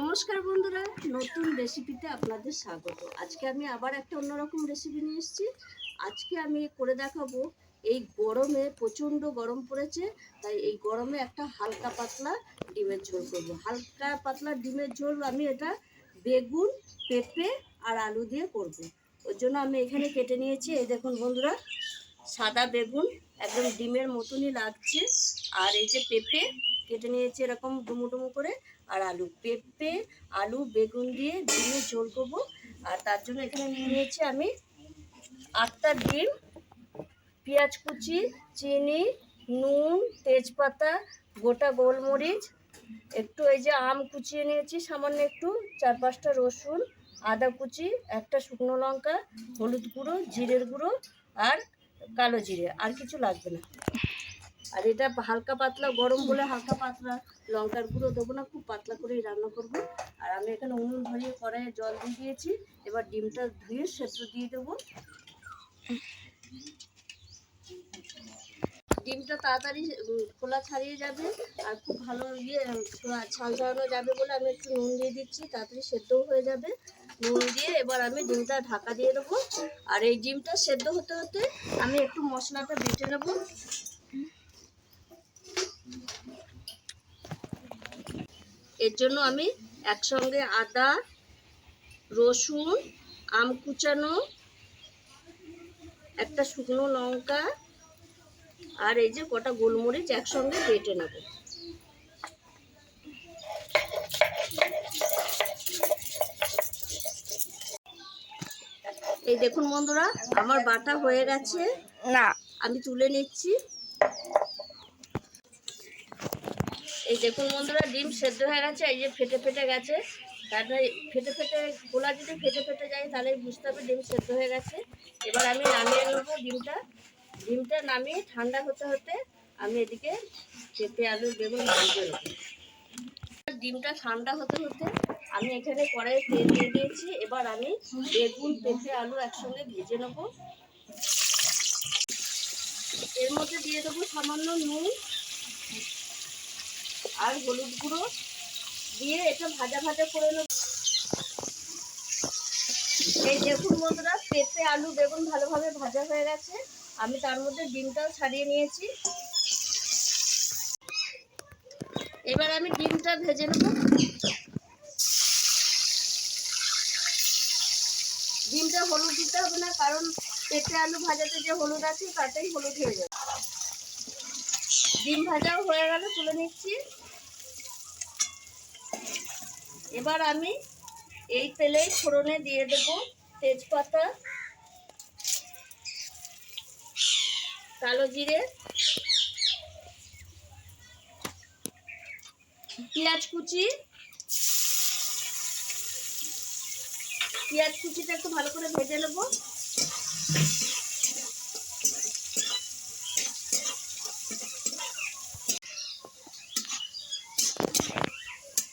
নমস্কার বন্ধুরা, নতুন রেসিপিতে আপনাদের স্বাগত। আজকে আমি আবার একটা অন্যরকম রেসিপি নিয়ে এসেছি। আজকে আমি করে দেখাবো, এই গরমে প্রচণ্ড গরম পড়েছে, তাই এই গরমে একটা হালকা পাতলা ডিমের ঝোল করব। হালকা পাতলা ডিমের ঝোল আমি এটা বেগুন, পেঁপে আর আলু দিয়ে করব। ওর জন্য আমি এখানে কেটে নিয়েছি, এই দেখুন বন্ধুরা, সাদা বেগুন, একদম ডিমের মতনই লাগছে। আর এই যে পেঁপে, কেটে নিয়েছি এরকম ডুমু ডুমু করে। আর আলু পেঁপে, আলু, বেগুন দিয়ে ডিমের ঝোল করব। আর তার জন্য এখানে নিয়ে নিয়েছি আমি আটটা ডিম, পেঁয়াজ কুচি, চিনি, নুন, তেজপাতা, গোটা গোলমরিচ, একটু এই যে আম কুচিয়ে নিয়েছি, সামান্য একটু, চার পাঁচটা রসুন, আদা কুচি, একটা শুকনো লঙ্কা, হলুদ গুঁড়ো, জিরের গুঁড়ো আর কালো জিরে, আর কিছু লাগবে না। আর এটা হালকা পাতলা, গরম বলে হালকা পাতলা। লঙ্কার গুঁড়ো দেবো না, খুব পাতলা করেই রান্না করব। আর আমি এখানে উনুন ধরিয়ে কড়াইয়ে জল দিয়ে দিয়েছি। এবার ডিমটা ধুয়ে সেদ্ধ দিয়ে দেবো। ডিমটা তাড়াতাড়ি খোলা ছাড়িয়ে যাবে। আর খুব ভালো ইয়ে ছাল ছাড়ানো যাবে বলে আমি একটু নুন দিয়ে দিচ্ছি। তাড়াতাড়ি সেদ্ধও হয়ে যাবে। নুন দিয়ে এবার আমি ডিমটা ঢাকা দিয়ে দেবো। আর এই ডিমটা সেদ্ধ হতে হতে আমি একটু মশলাটা বেটে নেব। এর জন্য আমি একসঙ্গে আদা রসুন আম কুচানো একটা শুকনো লঙ্কা আর এই যে কটা গোলমরিচ একসঙ্গে বেটে নেব। এই দেখুন বন্ধুরা আমার বাটা হয়ে গেছে। না। আমি তুলে নিচ্ছি। এই দেখুন বন্ধুরা ডিম সেদ্ধ হয়ে গেছে, এই যে ফেটে ফেটে গেছে। তারপরে ফেটে ফেটে, গোলা যদি ফেটে ফেটে যায়, তাহলে বুঝতে হবে ডিম সেদ্ধ হয়ে গেছে। এবার আমি নামিয়ে নেব ডিমটা। ডিমটা নামিয়ে ঠান্ডা হতে হতে আমি এদিকে পেঁপে, আলু, বেগুন ভেজে নেব। ডিমটা ঠান্ডা হতে হতে আমি এখানে কড়াইয়ে তেল দিয়ে দিয়েছি। এবার আমি বেগুন, পেঁপে, আলু একসঙ্গে ভেজে নেব। এর মধ্যে দিয়ে দেবো সামান্য নুন। আর হলুদ গুঁড়ো দিয়ে এটা ভাজা ভাজা করে নেব। এই দেখুন বন্ধুরা, পেঁপে, আলু, বেগুন ভালোভাবে ভাজা হয়ে গেছে। আমি তার মধ্যে ডিমটাও ছাড়িয়ে নিয়েছি। এবার আমি ডিমটা ভেজে নেব। ডিমটা হলুদ দিতে হবে না, কারণ পেঁপে, আলু ভাজাতে যে হলুদ আছে, তাতেই হলুদ হয়ে যাবে। ডিম ভাজাও হয়ে গেল তুলে নিচ্ছি। এবার আমি এই তেলেই ফোড়নে দিয়ে দেব তেজপাতা, কালো জিরে, পেঁয়াজ কুচি। পেঁয়াজ কুচিটা একটু ভালো করে ভেজে নেব।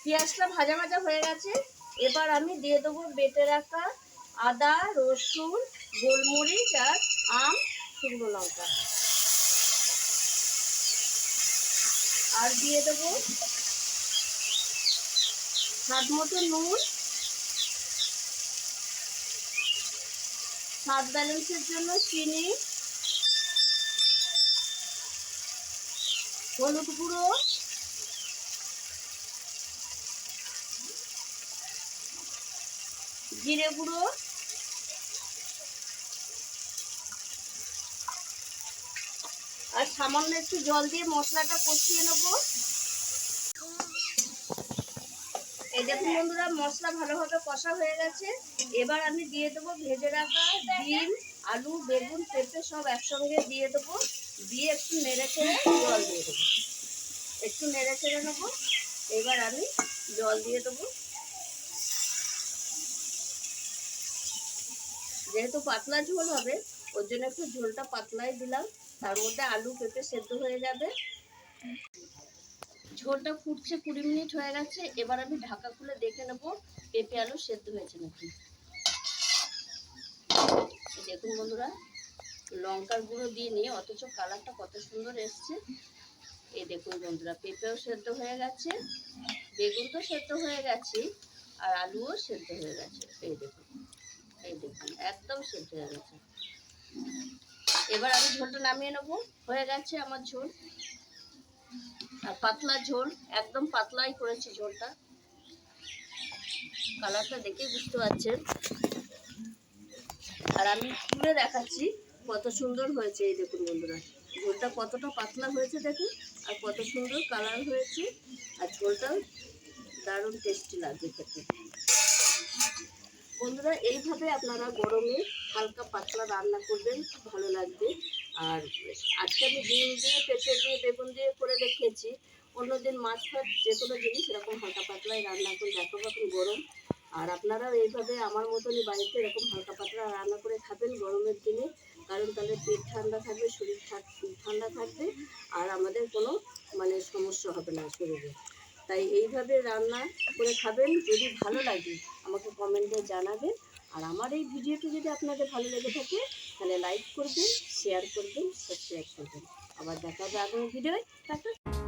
পেঁয়াজটা ভাজা ভাজা হয়ে গেছে। এবার আমি দিয়ে দেবো বেটে রাখা আদা, রসুন, গোলমরিচ আর আম, শুকনো লঙ্কা। আর দিয়ে দেবো স্বাদ মতো নুন। স্বাদ ব্যালেন্সের জন্য চিনি। হলুদ গুঁড়ো। জিরে গুঁড়ো। আর সামান্য একটু জল দিয়ে মশলাটা কষিয়ে নেব। এই দেখুন বন্ধুরা, মশলা ভালোভাবে কষা হয়ে গেছে। এবার আমি দিয়ে দেবো ভেজে রাখা ডিম, আলু, বেগুন, পেঁপে সব একসঙ্গে দিয়ে দেবো। দিয়ে একটু নেড়ে ছেড়ে জল দিয়ে দেবো। একটু নেড়ে ছেড়ে নেব। এবার আমি জল দিয়ে দেবো। যেহেতু পাতলা ঝোল হবে, ওর জন্য একটু ঝোলটা পাতলাই দিলাম। তার মধ্যে আলু পেঁপে সেদ্ধ হয়ে যাবে। ঝোলটা ফুটছে কুড়ি মিনিট হয়ে গেছে, এবার আমি ঢাকা খুলে দেখে নেব পেঁপে আলু সেদ্ধ হয়েছে নাকি। দেখুন বন্ধুরা, লঙ্কার গুঁড়ো দিয়ে নিয়ে, অথচ কালারটা কত সুন্দর এসছে। এই দেখুন বন্ধুরা, পেঁপেও সেদ্ধ হয়ে গেছে বেগুন তো সেদ্ধ হয়ে গেছে, আর আলুও সেদ্ধ হয়ে গেছে। এই দেখুন। একদম সেদ্ধ হয়ে গেছে এবার আমি ঝোলটা নামিয়ে নেব। হয়ে গেছে আমার ঝোল। আর পাতলা ঝোল, একদম পাতলাই করেছি ঝোলটা। কালারটা দেখে বুঝতে পারছেন। আর আমি তুলে দেখাচ্ছি কত সুন্দর হয়েছে এই দেখুন বন্ধুরা। ঝোলটা কতটা পাতলা হয়েছে দেখুন, আর কত সুন্দর কালার হয়েছে। আর ঝোলটাও দারুণ টেস্টি লাগবে খেতে। বন্ধুরা, এইভাবে আপনারা গরমে হালকা পাতলা রান্না করবেন, খুব ভালো লাগবে। আর আজকে আমি ডিম দিয়ে, পেঁপে দিয়ে, বেগুন দিয়ে করে দেখিয়েছি অন্যদিন মাছ ফাছ যে কোনো জিনিস এরকম হালকা পাতলাই রান্না করে দেখাবো এখন গরম। আর আপনারাও এইভাবে আমার মতনই বাড়িতে এরকম হালকা পাতলা রান্না করে খাবেন গরমের দিনে। কারণ তাহলে পেট ঠান্ডা থাকবে, শরীর ঠান্ডা থাকবে, আর আমাদের কোনো মানে সমস্যা হবে না শরীরে। তাই এইভাবে রান্না করে খাবেন, যদি ভালো লাগে আমাকে কমেন্টে জানাবেন। আর আমার এই ভিডিওটি যদি আপনাদের ভালো লেগে থাকে, তাহলে লাইক করবেন শেয়ার করবেন সাবস্ক্রাইব করবেন। আবার দেখা হবে আগামী ভিডিওয়। টাটা।